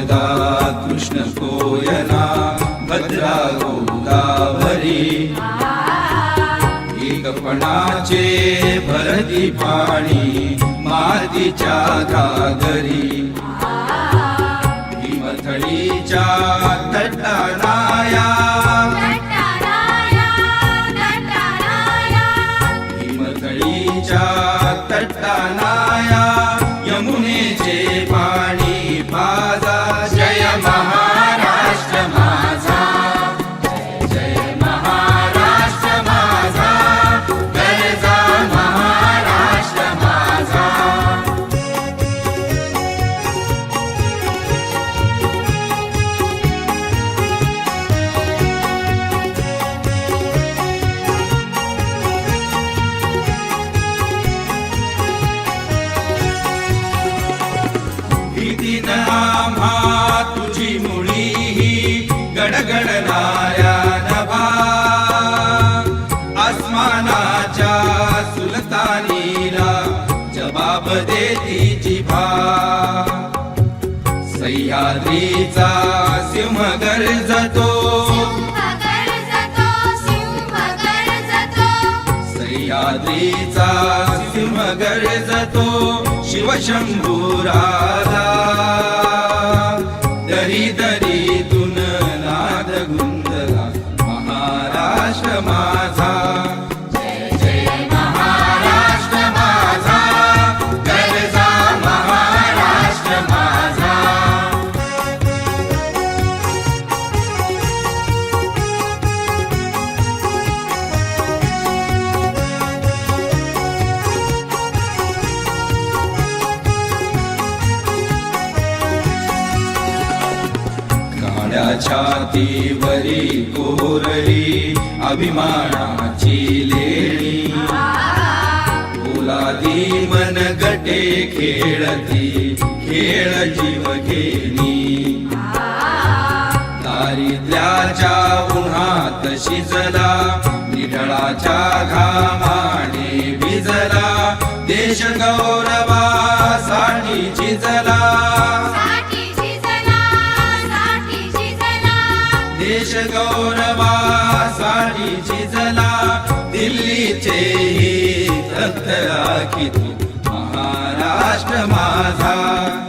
शारदा कृष्ण कोयना भद्रा गोदावरी एकपणाचे भरती पाणी मातीच्या घागरी हिमथळीच्या तटाराया हिमथळीच्या तटाना भीतीन आम्हा तुझी मुळी ही गडगडणाऱ्या नभा. आसमानाच्या सुलतानीला जबाब देती जिभा. सह्याद्रीचा सिंह गरजतो सह्याद्रीचा सिंह गरजतो शिवशंभुराला दरी दरी काळ्या छातीवरी कोरली अभिमानाची लेणी. तुलादी मन गटे खेळती खेळ जीव घेणी. दारिद्र्याच्या उन्हात शिजला निढळाच्या घामाने भिजला. देश गौरवासाठी झिजला देश गौरवासाठी झिजला दिल्लीचे ही तख्त राखी तू. महाराष्ट्र माझा.